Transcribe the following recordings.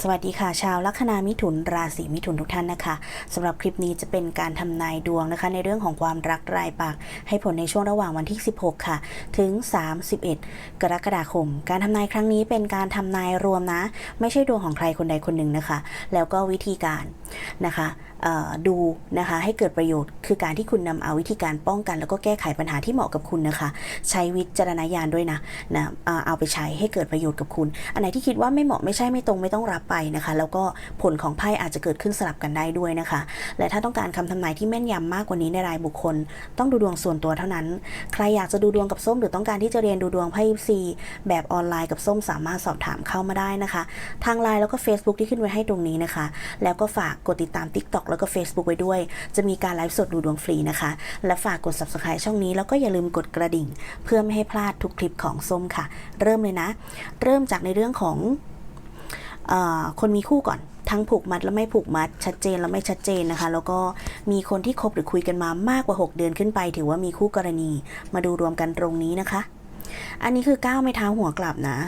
สวัสดีค่ะ ชาวลัคนามิถุนราศีมิถุนทุกท่านนะคะสำหรับคลิปนี้จะเป็นการทำนายดวงนะคะ ในเรื่องของความรักรายปาก ให้ผลในช่วงระหว่างวันที่ 16 ค่ะ ถึง 31 กรกฎาคม การทำนายครั้งนี้เป็นการทำนายรวมนะ ไม่ใช่ดวงของใครคนใดคนหนึ่งนะคะ แล้วก็วิธีการนะคะ ดูนะคะให้เกิดประโยชน์ คือการที่คุณนำเอาวิธีการป้องกัน แล้วก็แก้ไขปัญหาที่เหมาะกับคุณนะคะ ใช้วิจารณญาณด้วยนะนะเอาไปใช้ให้เกิดประโยชน์กับคุณ อันไหนที่คิดว่าไม่เหมาะไม่ใช่ไม่ตรงไม่ต้องรับไปนะคะ แล้วก็ผลของไพ่อาจจะเกิดขึ้นสลับกันได้ด้วยนะคะ และถ้าต้องการคำทำนายที่แม่นยำมากกว่านี้ในรายบุคคล ต้องดูดวงส่วนตัวเท่านั้น ใครอยากจะดูดวงกับส้ม หรือต้องการที่จะเรียนดูดวงไพ่ยิปซีแบบออนไลน์กับส้มสามารถสอบถามเข้ามาได้นะคะ ทางไลน์แล้วก็ Facebook ที่ขึ้นไว้ให้ตรงนี้นะคะ แล้วก็ฝากกดติดตาม TikTok แล้วก็ Facebook ไว้ด้วย จะมีการไลฟ์สดดูดวงฟรีนะคะ และฝากกด Subscribe ช่องนี้ แล้วก็อย่าลืมกดกระดิ่ง เพื่อไม่ให้พลาดทุกคลิปของส้มค่ะ เริ่มเลยนะ เริ่มจากในเรื่องของอคนมีคู่ก่อน ทั้งผูกมัดและไม่ผูกมัด ชัดเจนและไม่ชัดเจนนะคะ แล้วก็มีคนที่คบหรือคุยกันมามากกว่า 6 เดือนขึ้นไป ถือว่ามีคู่กรณี มาดูรวมกันตรงนี้นะคะ อันนี้คือก้าวไม่เท้าหัวกลับนะ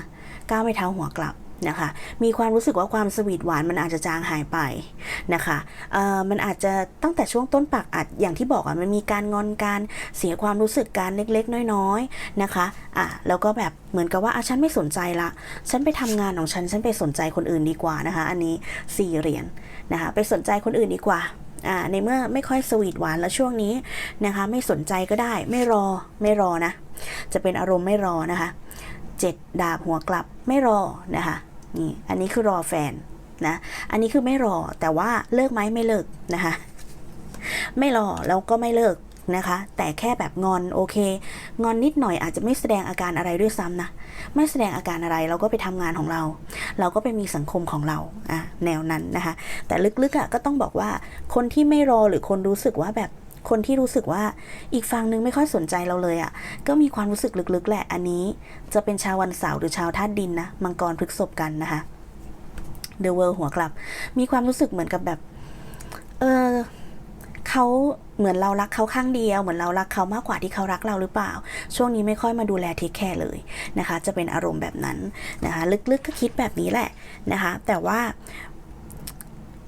ก้าวไม่เท้าหัวกลับ นะคะ มีความรู้สึกว่าความสวีทหวานมันอาจจะจางหายไปนะคะเอ่อมันอาจจะตั้งแต่ช่วงต้นปากอาจอย่างที่บอกอะมันมีการงอนการเสียความรู้สึกการเล็กๆ น้อยๆนะคะอะแล้วก็แบบเหมือนกับว่าอะฉันไม่สนใจละ ฉันไปทำงานของฉันฉันไปสนใจคนอื่นดีกว่านะคะ อันนี้สี่เหรียญนะคะไปสนใจคนอื่นดีกว่าอ่าในเมื่อไม่ค่อยสวีทหวานแล้วช่วงนี้นะคะ ไม่สนใจก็ได้ไม่รอไม่รอนะ จะเป็นอารมณ์ไม่รอนะคะเจ็ดดาบหัวกลับไม่รอนะคะ นี่อันนี้คือรอแฟนนะ อันนี้คือไม่รอแต่ว่าเลิกไหมไม่เลิกนะคะ ไม่รอแล้วก็ไม่เลิกนะคะ แต่แค่แบบงอนโอเค งอนนิดหน่อยอาจจะไม่แสดงอาการอะไรด้วยซ้ำนะ ไม่แสดงอาการอะไรเราก็ไปทำงานของเรา เราก็ไปมีสังคมของเราอะแนวนั้นนะคะ แต่ลึกๆอะก็ต้องบอกว่าคนที่ไม่รอหรือคนรู้สึกว่าแบบ คนที่รู้สึกว่าอีกฝั่งหนึงไม่ค่อยสนใจเราเลยอะ ก็มีความรู้สึกลึกๆแหละอันนี้ จะเป็นชาววันเสาร์หรือชาวธาตุดินนะมังกรพฤกษบกันนะคะ The World หัวกลับ มีความรู้สึกเหมือนกับแบบ เออเขาเหมือนเรารักเขาข้างเดียว เหมือนเรารักเขามากกว่าที่เขารักเราหรือเปล่า ช่วงนี้ไม่ค่อยมาดูแลเทคแคร์เลยนะคะ จะเป็นอารมณ์แบบนั้นนะคะ ลึกๆก็คิดแบบนี้แหละนะคะ แต่ว่า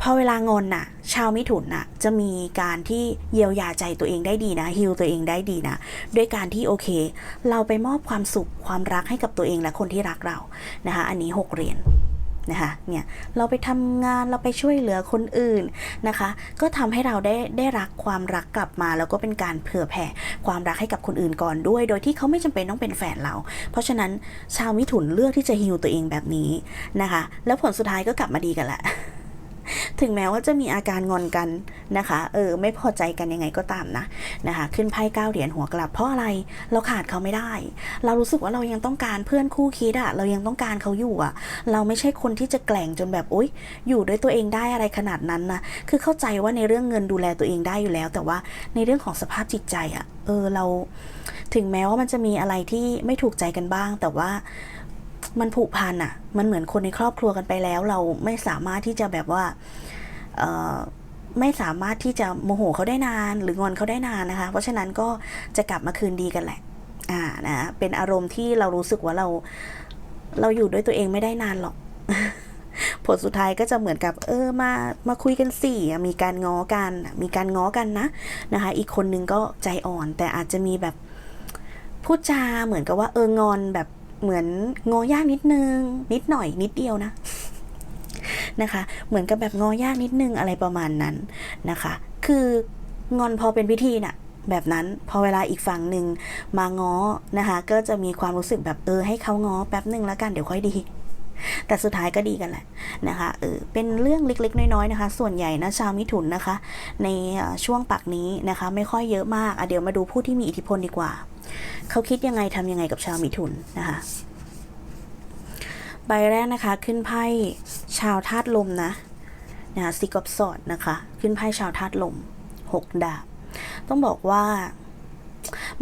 พอเวลางอนน่ะ ชาวมิถุนน่ะ จะมีการที่เยียวยาใจตัวเองได้ดีนะฮิลตัวเองได้ดีนะ ด้วยการที่โอเค เราไปมอบความสุขความรักให้กับตัวเองและคนที่รักเรานะคะ อันนี้หกเหรียญนะคะเนี่ยเราไปทำงานเราไปช่วยเหลือคนอื่นนะคะ ก็ทำให้เราได้ได้รักความรักกลับมา แล้วก็เป็นการเผื่อแผ่ความรักให้กับคนอื่นก่อนด้วย โดยที่เขาไม่จำเป็นต้องเป็นแฟนเรา เพราะฉะนั้นชาวมิถุนเลือกที่จะฮิวตัวเองแบบนี้นะคะ แล้วผลสุดท้ายก็กลับมาดีกันแหละ ถึงแม้ว่าจะมีอาการงอนกันนะคะ เออ ไม่พอใจกันยังไงก็ตามนะนะคะ ขึ้นไพ่เก้าเหรียญหัวกลับเพราะอะไรเราขาดเขาไม่ได้ เรารู้สึกว่าเรายังต้องการเพื่อนคู่คิดอะเรายังต้องการเขาอยู่อะเราไม่ใช่คนที่จะแกล่งจนแบบโอ๊ยอยู่ด้วยตัวเองได้อะไรขนาดนั้นนะคือเข้าใจว่าในเรื่องเงินดูแลตัวเองได้อยู่แล้ว แต่ว่าในเรื่องของสภาพจิตใจอะเออเรา ถึงแม้ว่ามันจะมีอะไรที่ไม่ถูกใจกันบ้าง แต่ว่า มันผูกพันอะมันเหมือนคนในครอบครัวกันไปแล้ว เราไม่สามารถที่จะแบบว่าไม่สามารถที่จะโมโหเขาได้นาน หรืองอนเขาได้นานนะคะ เพราะฉะนั้นก็จะกลับมาคืนดีกันแหละ อ่านะเป็นอารมณ์ที่เรารู้สึกว่าเรา เราอยู่ด้วยตัวเองไม่ได้นานหรอก ผลสุดท้ายก็จะเหมือนกับ เออมามาคุยกันสี่มีการง้อกันมีการง้อกันนะนะคะ อีกคนนึงก็ใจอ่อน แต่อาจจะมีแบบพูดจาเหมือนกับว่าเอองอนแบบ เหมือนงอยากนิดนึง นิดหน่อยนิดเดียวนะนะคะ เหมือนกับแบบงอยากนิดนึงอะไรประมาณนั้นนะคะ คืองอนพอเป็นพิธีน่ะแบบนั้นพอเวลาอีกฝั่งหนึ่งมาง้อนะคะ ก็จะมีความรู้สึกแบบเออให้เขาง้อแป๊บหนึ่งแล้วกันเดี๋ยวค่อยดี แต่สุดท้ายก็ดีกันแหละนะคะเออเป็นเรื่องเล็กๆ น้อยๆนะคะ ส่วนใหญ่นะชาวมิถุนนะคะ ในช่วงปักนี้นะคะ ไม่ค่อยเยอะมากอะเดี๋ยวมาดูผู้ที่มีอิทธิพลดีกว่า เขาคิดยังไงทำยังไงกับชาวมิถุนนะคะใบแรกนะคะขึ้นไพ่ชาวธาตุลมนะนะซิกอบสอดนะคะ ขึ้นไพ่ชาวธาตุลมหกดาบ ต้องบอกว่า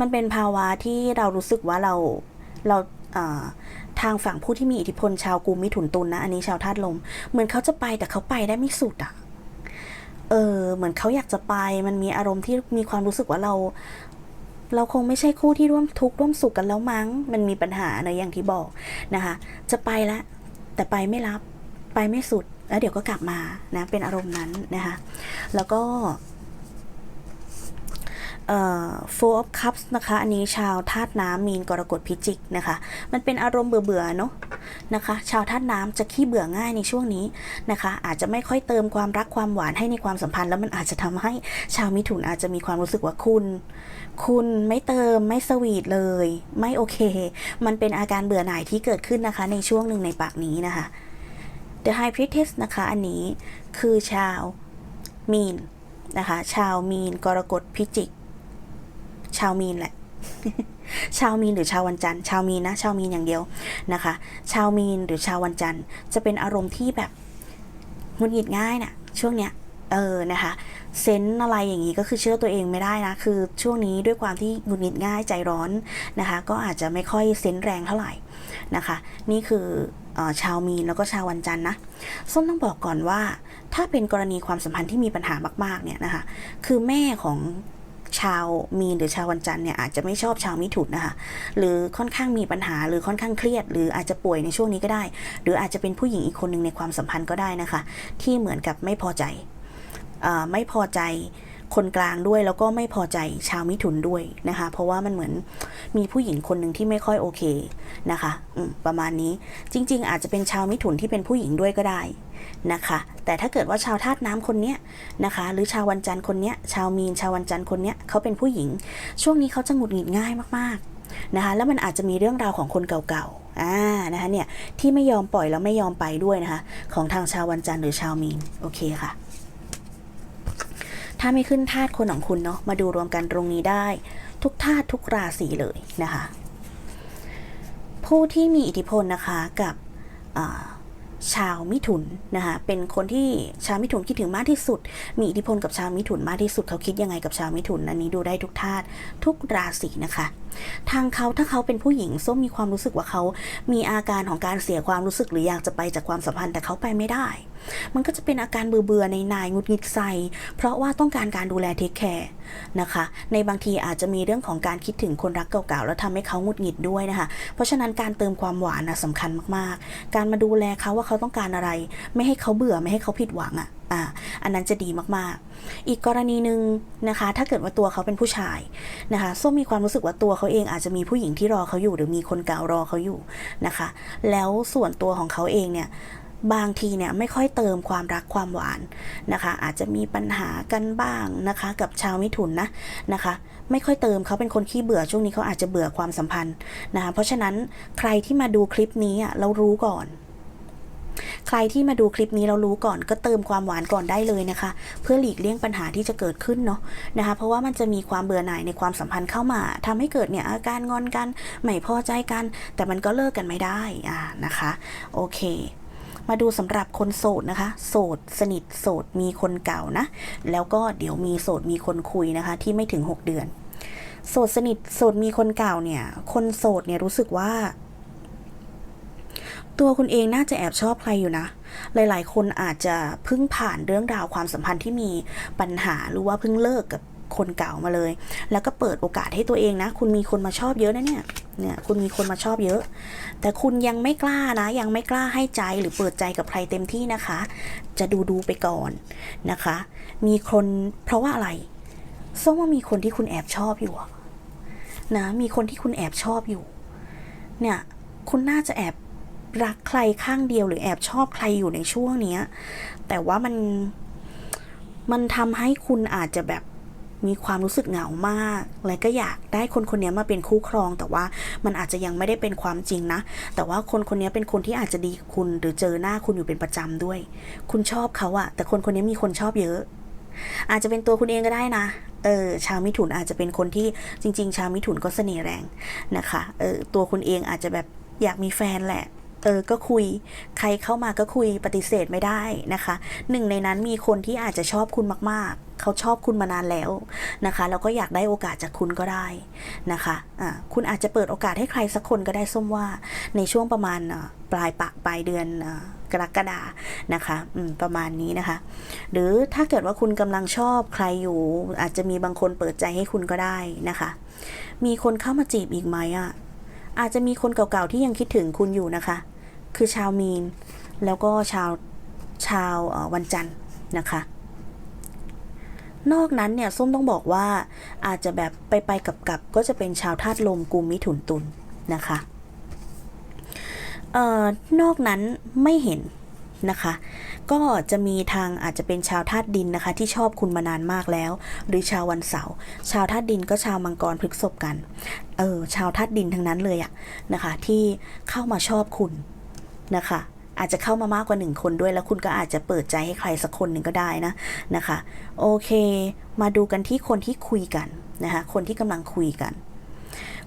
มันเป็นภาวะที่เรารู้สึกว่าเราเราทางฝั่งผู้ที่มีอิทธิพลชาวกุมมิถุนตุลนะ อันนี้ชาวธาตุลม เหมือนเขาจะไปแต่เขาไปได้ไม่สุดอะเออเหมือนเขาอยากจะไปมันมีอารมณ์ที่มีความรู้สึกว่าเรา เราคงไม่ใช่คู่ที่ร่วมทุกข์ร่วมสุขกันแล้วมั้ง มันมีปัญหาเนะอย่างที่บอกนะคะ จะไปแล้วแต่ไปไม่รับ ไปไม่สุด แล้วเดี๋ยวก็กลับมานะ เป็นอารมณ์นั้นนะคะ แล้วก็ เอ่อ four of cups นะคะ อันนี้ชาวธาตุน้ำมีนกรกฎพิจิกนะคะ มันเป็นอารมณ์เบื่อๆเนาะนะคะ ชาวธาตุน้ำจะขี้เบื่อง่ายในช่วงนี้นะคะ อาจจะไม่ค่อยเติมความรักความหวานให้ในความสัมพันธ์ แล้วมันอาจจะทำให้ชาวมิถุนอาจจะมีความรู้สึกว่าคุณ คุณไม่เติมไม่สวีทเลย ไม่โอเค มันเป็นอาการเบื่อหน่ายที่เกิดขึ้นนะคะ ในช่วงหนึ่งในปากนี้นะคะ The High Priestess นะคะ อันนี้คือชาวมีนนะคะ ชาวมีนกรกฎพิจิก ชาวมีนแหละ ชาวมีนหรือชาววันจันทร์ ชาวมีนนะ ชาวมีนอย่างเดียวนะคะ ชาวมีนหรือชาววันจันทร์ จะเป็นอารมณ์ที่แบบหงุดหงิดง่ายนะ่ะ ช่วงเนี้ยเออนะคะเซนอะไรอย่างนี้ก็คือเชื่อตัวเองไม่ได้นะ คือช่วงนี้ด้วยความที่หงุดหงิดง่ายใจร้อนนะคะ ก็อาจจะไม่ค่อยเซนแรงเท่าไหร่นะคะ นี่คือออชาวมีนแล้วก็ชาววันจันทร์นะส้มต้องบอกก่อนว่า ถ้าเป็นกรณีความสัมพันธ์ที่มีปัญหามากๆเนี่ยนะคะ คือแม่ของ ชาวมีนหรือชาววันจันทร์เนี่ยอาจจะไม่ชอบชาวมิถุนนะคะ หรือค่อนข้างมีปัญหาหรือค่อนข้างเครียด หรืออาจจะป่วยในช่วงนี้ก็ได้ หรืออาจจะเป็นผู้หญิงอีกคนหนึ่งในความสัมพันธ์ก็ได้นะคะ ที่เหมือนกับไม่พอใจอไม่พอใจ คนกลางด้วยแล้วก็ไม่พอใจชาวมิถุนด้วยนะคะ เพราะว่ามันเหมือนมีผู้หญิงคนหนึ่งที่ไม่ค่อยโอเคนะคะประมาณนี้จริง ๆ อาจจะเป็นชาวมิถุนที่เป็นผู้หญิงด้วยก็ได้นะคะ แต่ถ้าเกิดว่าชาวธาตุน้ำคนเนี้ยนะคะ หรือชาววันจันทร์คนเนี้ยชาวมีนชาววันจันทร์คนเนี้ยเขาเป็นผู้หญิง ช่วงนี้เขาจะหงุดหงิดง่ายมากๆนะคะ แล้วมันอาจจะมีเรื่องราวของคนเก่าๆอ่านะคะเนี่ยที่ไม่ยอมปล่อยแล้วไม่ยอมไปด้วยนะคะ ของทางชาววันจันทร์หรือชาวมีนโอเคค่ะ ถ้าไม่ขึ้นธาตุคนของคุณเนาะมาดูรวมกันตรงนี้ได้ ทุกธาตุทุกราศีเลยนะคะ ผู้ที่มีอิทธิพลนะคะกับชาวมิถุนนะคะเป็นคนที่ชาวมิถุนคิดถึงมากที่สุด มีอิทธิพลกับชาวมิถุนมากที่สุดเขาคิดยังไงกับชาวมิถุนอันนี้ดูได้ทุกธาตุทุกราศีนะคะ ทางเขาถ้าเขาเป็นผู้หญิงส้มมีความรู้สึกว่าเขามีอาการของการเสียความรู้สึกหรืออยากจะไปจากความสัมพันธ์แต่เขาไปไม่ได้ มันก็จะเป็นอาการเบื่อๆในนายงุดหงิดใส่เพราะว่าต้องการการดูแลเทคแคร์นะคะ ในบางทีอาจจะมีเรื่องของการคิดถึงคนรักเก่าๆแล้วทำให้เขางุดหงิดด้วยนะคะ เพราะฉะนั้นการเติมความหวานนะสำคัญมากๆ การมาดูแลเขาว่าเขาต้องการอะไร ไม่ให้เขาเบื่อไม่ให้เขาผิดหวังอะอ่าอันนั้นจะดีมากๆ อีกกรณีหนึ่งนะคะ ถ้าเกิดว่าตัวเขาเป็นผู้ชายนะคะส้มมีความรู้สึกว่าตัวเขาเองอาจจะมีผู้หญิงที่รอเขาอยู่ หรือมีคนเก่ารอเขาอยู่นะคะ แล้วส่วนตัวของเขาเองเนี่ย บางทีเนี่ยไม่ค่อยเติมความรักความหวานนะคะ อาจจะมีปัญหากันบ้างนะคะ กับชาวมิถุนนะนะคะ ไม่ค่อยเติมเขาเป็นคนขี้เบื่อช่วงนี้เขาอาจจะเบื่อความสัมพันธ์นะคะเพราะฉะนั้นใครที่มาดูคลิปนี้อะเรารู้ก่อน ใครที่มาดูคลิปนี้เรารู้ก่อนก็เติมความหวานก่อนได้เลยนะคะ เพื่อหลีกเลี่ยงปัญหาที่จะเกิดขึ้นเนาะนะคะ เพราะว่ามันจะมีความเบื่อหน่ายในความสัมพันธ์เข้ามาทำให้เกิดเนี่ยอาการงอนกันไม่พอใจกัน แต่มันก็เลิกกันไม่ได้อ่านะคะ โอเค มาดูสำหรับคนโสดนะคะ โสดสนิทโสดมีคนเก่านะ แล้วก็เดี๋ยวมีโสดมีคนคุยนะคะ ที่ไม่ถึง 6 เดือน โสดสนิทโสดมีคนเก่าเนี่ย คนโสดเนี่ยรู้สึกว่า ตัวคุณเองน่าจะแอบชอบใครอยู่นะ หลาย ๆ คนอาจจะเพิ่งผ่านเรื่องราวความสัมพันธ์ที่มีปัญหาหรือว่าเพิ่งเลิกกับ คนเก่ามาเลย แล้วก็เปิดโอกาสให้ตัวเองนะ คุณมีคนมาชอบเยอะนะเนี่ย เนี่ย คุณมีคนมาชอบเยอะ แต่คุณยังไม่กล้านะ ยังไม่กล้าให้ใจหรือเปิดใจกับใครเต็มที่นะคะ จะดูดูไปก่อนนะคะ มีคนเพราะว่าอะไรส้มว่ามีคนที่คุณแอบชอบอยู่นะ มีคนที่คุณแอบชอบอยู่ เนี่ย คุณน่าจะแอบรักใครข้างเดียวหรือแอบชอบใครอยู่ในช่วงเนี้ย แต่ว่ามันมันทำให้คุณอาจจะแบบ มีความรู้สึกเหงามาก และก็อยากได้คนคนนี้มาเป็นคู่ครอง แต่ว่ามันอาจจะยังไม่ได้เป็นความจริงนะ แต่ว่าคนคนนี้เป็นคนที่อาจจะดีกับคุณหรือเจอหน้าคุณอยู่เป็นประจำด้วย คุณชอบเขาอะแต่คนคนนี้มีคนชอบเยอะ อาจจะเป็นตัวคุณเองก็ได้นะเออชาวมิถุนอาจจะเป็นคนที่จริง ๆ ชาวมิถุนก็เสน่ห์แรงนะคะเออตัวคุณเองอาจจะแบบอยากมีแฟนแหละ เออ ก็คุย ใครเข้ามาก็คุยปฏิเสธไม่ได้นะคะ หนึ่งในนั้นมีคนที่อาจจะชอบคุณมากๆ เขาชอบคุณมานานแล้วนะคะ แล้วก็อยากได้โอกาสจากคุณก็ได้นะคะ อ่า คุณอาจจะเปิดโอกาสให้ใครสักคนก็ได้ส้มว่าในช่วงประมาณอ่าปลายปะปลายเดือนกรกฎานะคะอืมประมาณนี้นะคะ หรือถ้าเกิดว่าคุณกำลังชอบใครอยู่ อาจจะมีบางคนเปิดใจให้คุณก็ได้นะคะ มีคนเข้ามาจีบอีกไหมอะ อาจจะมีคนเก่าๆที่ยังคิดถึงคุณอยู่นะคะ คือชาวมีน แล้วก็ชาวชาววันจันทร์นะคะ นอกนั้นเนี่ยส้มต้องบอกว่าอาจจะแบบไปไปกับกับก็จะเป็นชาวธาตุลมกุมมิถุนตุลนะคะเอ่อนอกนั้นไม่เห็น นะคะ ก็จะมีทางอาจจะเป็นชาวธาตุดินนะคะ ที่ชอบคุณมานานมากแล้ว หรือชาววันเสาร์ชาวธาตุดินก็ชาวมังกรพฤษภกันเออชาวธาตุดินทั้งนั้นเลยอะนะคะ ที่เข้ามาชอบคุณนะคะอาจจะเข้ามามากกว่าหนึ่งคนด้วยแล้วคุณก็อาจจะเปิดใจให้ใครสักคนหนึ่งก็ได้นะนะคะ โอเค มาดูกันที่คนที่คุยกันนะคะคนที่กำลังคุยกัน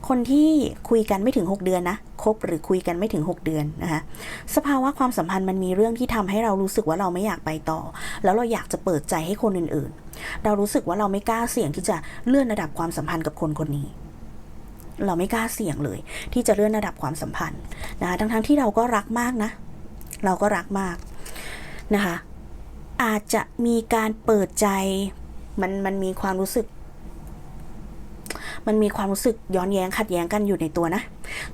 คนที่คุยกันไม่ถึง 6 เดือนนะคบหรือคุยกันไม่ถึง 6 เดือนนะคะสภาวะความสัมพันธ์มันมีเรื่องที่ทำให้เรารู้สึกว่าเราไม่อยากไปต่อ แล้วเราอยากจะเปิดใจให้คนอื่นๆ เรารู้สึกว่าเราไม่กล้าเสี่ยงที่จะเลื่อนระดับความสัมพันธ์กับคนคนนี้เราไม่กล้าเสี่ยงเลย ที่จะเลื่อนระดับความสัมพันธ์นะคะทั้งๆที่เราก็รักมากนะ เราก็รักมากนะคะอาจจะมีการเปิดใจมันมันมีความรู้สึก มันมีความรู้สึกย้อนแย้งขัดแย้งกันอยู่ในตัวนะ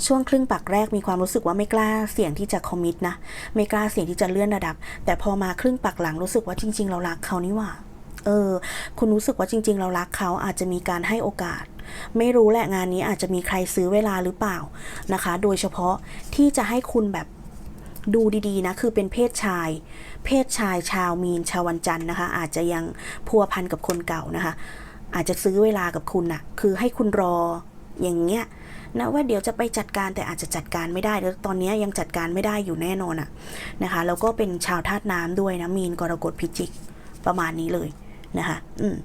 ช่วงครึ่งปักแรกมีความรู้สึกว่าไม่กล้าเสี่ยงที่จะคอมมิตนะ ไม่กล้าเสี่ยงที่จะเลื่อนระดับ แต่พอมาครึ่งปักหลังรู้สึกว่าจริง ๆ เรารักเขานี่หว่า เออ คุณรู้สึกว่าจริง ๆ เรารักเขาอาจจะมีการให้โอกาส ไม่รู้แหละงานนี้อาจจะมีใครซื้อเวลาหรือเปล่านะคะ โดยเฉพาะที่จะให้คุณแบบดูดีๆนะคือเป็นเพศชาย เพศชายชาวมีนชาววันจันทร์นะคะ อาจจะยังพัวพันกับคนเก่านะคะ อาจจะซื้อเวลากับคุณน่ะ คือให้คุณรอ อย่างเงี้ยนะว่าเดี๋ยวจะไปจัดการแต่อาจจะจัดการไม่ได้แล้วตอนนี้ยังจัดการไม่ได้อยู่แน่นอนอะนะคะแล้วก็เป็นชาวธาตุน้ำด้วยนะมีนกรกฎพิจิกประมาณนี้เลยนะคะอืม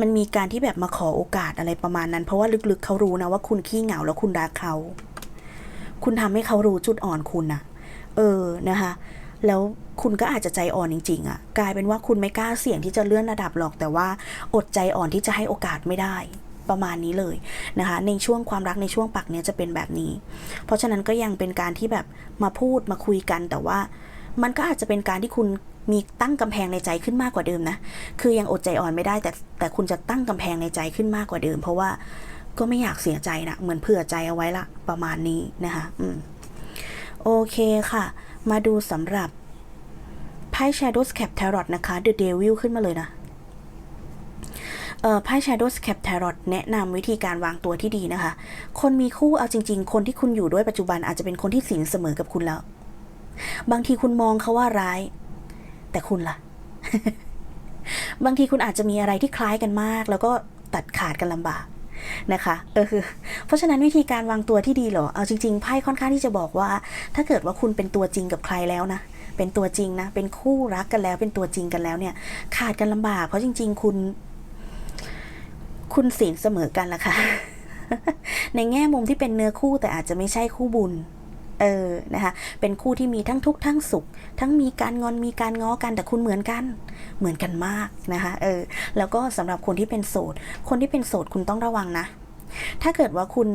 มันมีการที่แบบมาขอโอกาสอะไรประมาณนั้น เพราะว่าลึกๆเขารู้นะว่าคุณขี้เหงาแล้วคุณรักเขา คุณทำให้เขารู้จุดอ่อนคุณน่ะเออนะคะ แล้วคุณก็อาจจะใจอ่อนจริงๆอะ่ะ กลายเป็นว่าคุณไม่กล้าเสี่ยงที่จะเลื่อนระดับหรอกแต่ว่าอดใจอ่อนที่จะให้โอกาสไม่ได้ประมาณนี้เลยนะคะ ในช่วงความรักในช่วงปักเนี้ยจะเป็นแบบนี้ เพราะฉะนั้นก็ยังเป็นการที่แบบมาพูดมาคุยกันแต่ว่า มันก็อาจจะเป็นการที่คุณมีตั้งกำแพงในใจขึ้นมากกว่าเดิมนะ คือยังอดใจอ่อนไม่ได้แต่แต่คุณจะตั้งกำแพงในใจขึ้นมากกว่าเดิม เพราะว่าก็ไม่อยากเสียใจนะเหมือนเผื่อใจเอาไว้ละประมาณนี้นะคะ อืม โอเคค่ะ มาดูสำหรับไพ่ Shadows Cap Tarot นะคะ The Devil ขึ้นมาเลยนะเออไพ่ Shadows Cap Tarot แนะนำวิธีการวางตัวที่ดีนะคะ คนมีคู่เอาจริง ๆ คนที่คุณอยู่ด้วยปัจจุบันอาจจะเป็นคนที่สินเสมอกับคุณแล้ว บางทีคุณมองเขาว่าร้าย แต่คุณล่ะ บางทีคุณอาจจะมีอะไรที่คล้ายกันมาก แล้วก็ตัดขาดกันลำบาก นะคะเออเพราะฉะนั้นวิธีการวางตัวที่ดีเหรอเอาจริงๆไพ่ค่อนข้างที่จะบอกว่า ถ้าเกิดว่าคุณเป็นตัวจริงกับใครแล้วนะเป็นตัวจริงนะ เป็นคู่รักกันแล้ว เป็นตัวจริงกันแล้วเนี่ย ขาดกันลำบาก เพราะจริง ๆ คุณ คุณศีลเสมอกันละค่ะ ในแง่มุมที่เป็นเนื้อคู่แต่อาจจะไม่ใช่คู่บุญ เออนะคะเป็นคู่ที่มีทั้งทุกข์ทั้งสุข ทั้งมีการงอนมีการง้อกันแต่คุณเหมือนกัน เหมือนกันมากนะคะเออแล้วก็สำหรับคนที่เป็นโสด คนที่เป็นโสดคุณต้องระวังนะ ถ้าเกิดว่าคุณ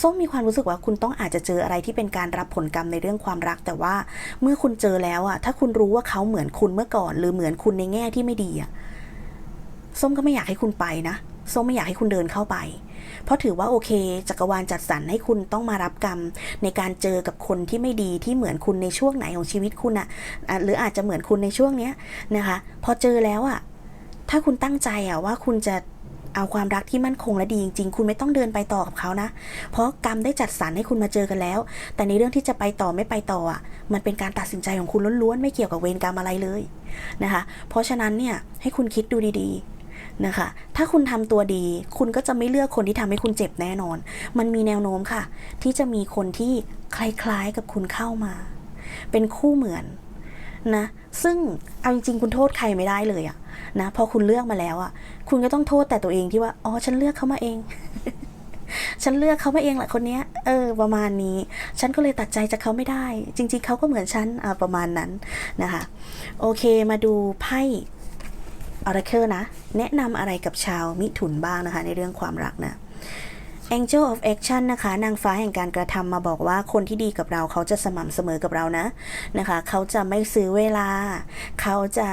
ส้มมีความรู้สึกว่าคุณต้องอาจจะเจออะไรที่เป็นการรับผลกรรมในเรื่องความรัก แต่ว่าเมื่อคุณเจอแล้วอะถ้าคุณรู้ว่าเขาเหมือนคุณเมื่อก่อน หรือเหมือนคุณในแง่ที่ไม่ดีอะส้มก็ไม่อยากให้คุณไปนะส้มไม่อยากให้คุณเดินเข้าไป เพราะถือว่าโอเค จักรวาลจัดสรรให้คุณต้องมารับกรรม ในการเจอกับคนที่ไม่ดีที่เหมือนคุณในช่วงไหนของชีวิตคุณอะหรืออาจจะเหมือนคุณในช่วงเนี้ยนะคะพอเจอแล้วอะถ้าคุณตั้งใจอะว่าคุณจะเอาความรักที่มั่นคงและดีจริงๆ คุณไม่ต้องเดินไปต่อกับเขานะ เพราะกรรมได้จัดสรรให้คุณมาเจอกันแล้ว แต่ในเรื่องที่จะไปต่อไม่ไปต่ออะ มันเป็นการตัดสินใจของคุณล้วนๆ ไม่เกี่ยวกับเวรกรรมอะไรเลยนะคะ เพราะฉะนั้นเนี่ยให้คุณคิดดูดีๆ นะคะ ถ้าคุณทำตัวดี คุณก็จะไม่เลือกคนที่ทำให้คุณเจ็บแน่นอน มันมีแนวโน้มค่ะ ที่จะมีคนที่คล้ายๆกับคุณเข้ามา เป็นคู่เหมือนนะ ซึ่งเอาจริงๆคุณโทษใครไม่ได้เลยอะนะ พอคุณเลือกมาแล้วอะคุณก็ต้องโทษแต่ตัวเองที่ว่า อ๋อ ฉันเลือกเขามาเอง ฉันเลือกเขามาเองแหละคนเนี้ย เออ ประมาณนี้ ฉันก็เลยตัดใจจากเขาไม่ได้ จริง ๆ เขาก็เหมือนฉัน อ่า ประมาณนั้นนะคะ โอเค มาดูไพ่ Oracle นะ แนะนำอะไรกับชาวมิถุนบ้างนะคะ ในเรื่องความรักนะ Angel of Action นะคะ นางฟ้าแห่งการกระทำมาบอกว่าคนที่ดีกับเราเขาจะสม่ำเสมอกับเรานะนะคะ เขาจะไม่ซื้อเวลา เขาจะ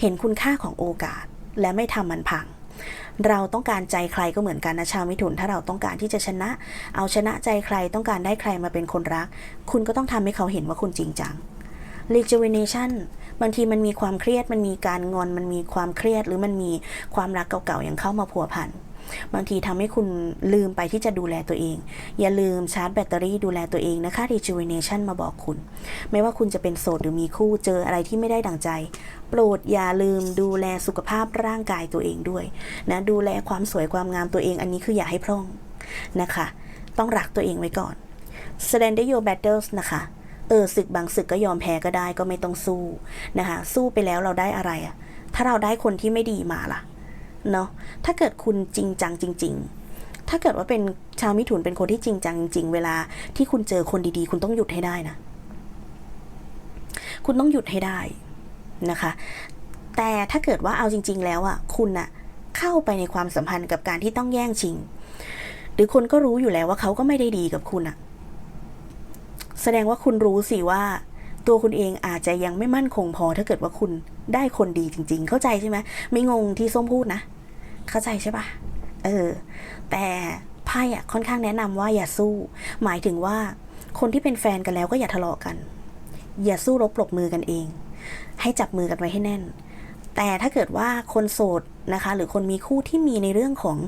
เห็นคุณค่าของโอกาส และไม่ทำมันพัง เราต้องการใจใครก็เหมือนกันนะชาวมิถุน ถ้าเราต้องการที่จะชนะ เอาชนะใจใครต้องการได้ใครมาเป็นคนรัก คุณก็ต้องทำให้เขาเห็นว่าคุณจริงจัง rejuvenation บางทีมันมีความเครียดมันมีการงอนมันมีความเครียด หรือมันมีความรักเก่าๆยังเข้ามาพัวพันบางทีทำให้คุณลืมไปที่จะดูแลตัวเอง อย่าลืมชาร์จแบตเตอรี่ดูแลตัวเองนะคะ rejuvenation มาบอกคุณ ไม่ว่าคุณจะเป็นโสดหรือมีคู่เจออะไรที่ไม่ได้ดังใจ โปรดอย่าลืมดูแลสุขภาพร่างกายตัวเองด้วยนะดูแลความสวยความงามตัวเอง อันนี้คืออย่าให้พร่องนะคะ ต้องรักตัวเองไว้ก่อน surrender your battles นะคะ เออศึกบางศึกก็ยอมแพ้ก็ได้ก็ไม่ต้องสู้นะคะ สู้ไปแล้วเราได้อะไรอะถ้าเราได้คนที่ไม่ดีมาล่ะเนาะถ้าเกิดคุณจริงจังจริง ๆ ถ้าเกิดว่าเป็นชาวมิถุนเป็นคนที่จริงจังจริงเวลาที่คุณเจอคนดีๆ คุณต้องหยุดให้ได้นะ คุณต้องหยุดให้ได้นะคะ แต่ถ้าเกิดว่าเอาจริง ๆ แล้วอะคุณอะเข้าไปในความสัมพันธ์กับการที่ต้องแย่งชิง หรือคนก็รู้อยู่แล้วว่าเขาก็ไม่ได้ดีกับคุณอะ แสดงว่าคุณรู้สิว่า ตัวคุณเองอาจจะยังไม่มั่นคงพอถ้าเกิดว่าคุณได้คนดีจริง ๆ เข้าใจใช่ไหมไม่งงที่ส้มพูดนะ เข้าใจใช่ปะเออ แต่ไพ่อะค่อนข้างแนะนำว่าอย่าสู้ หมายถึงว่าคนที่เป็นแฟนกันแล้วก็อย่าทะเลาะกัน อย่าสู้รบปรบมือกันเอง ให้จับมือกันไว้ให้แน่น แต่ถ้าเกิดว่าคนโสดนะคะหรือคนมีคู่ที่มีในเรื่องของ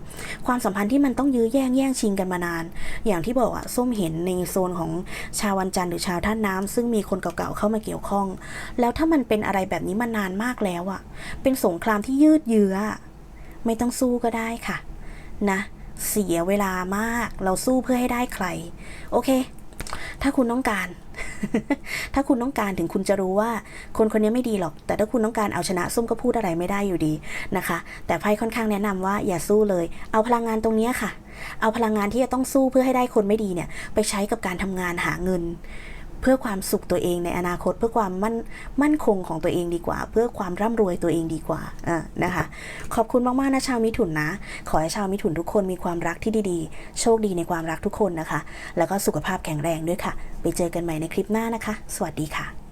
ความสัมพันธ์ที่มันต้องยื้อแย่งแย่งชิงกันมานาน อย่างที่บอกอะส้มเห็นในโซนของชาววันจันทร์หรือชาวท่าน้ำซึ่งมีคนเก่าๆเข้ามาเกี่ยวข้อง แล้วถ้ามันเป็นอะไรแบบนี้มานานมากแล้วอะเป็นสงครามที่ยืดเยื้อ ไม่ต้องสู้ก็ได้ค่ะ นะ เสียเวลามากเราสู้เพื่อให้ได้ใคร โอเค ถ้าคุณต้องการ ถ้าคุณต้องการถึงคุณจะรู้ว่า คนคนนี้ไม่ดีหรอก แต่ถ้าคุณต้องการเอาชนะส้มก็พูดอะไรไม่ได้อยู่ดีนะคะ แต่ไพ่ค่อนข้างแนะนำว่าอย่าสู้เลย เอาพลังงานตรงนี้ค่ะ เอาพลังงานที่จะต้องสู้เพื่อให้ได้คนไม่ดีเนี่ย ไปใช้กับการทำงานหาเงิน เพื่อความสุขตัวเองในอนาคต เพื่อความมั่นมั่นคงของตัวเองดีกว่า เพื่อความร่ำรวยตัวเองดีกว่าอ่านะคะ ขอบคุณมากๆนะชาวมิถุนนะ ขอให้ชาวมิถุนทุกคนมีความรักที่ดีๆ โชคดีในความรักทุกคนนะคะ แล้วก็สุขภาพแข็งแรงด้วยค่ะ ไปเจอกันใหม่ในคลิปหน้านะคะ สวัสดีค่ะ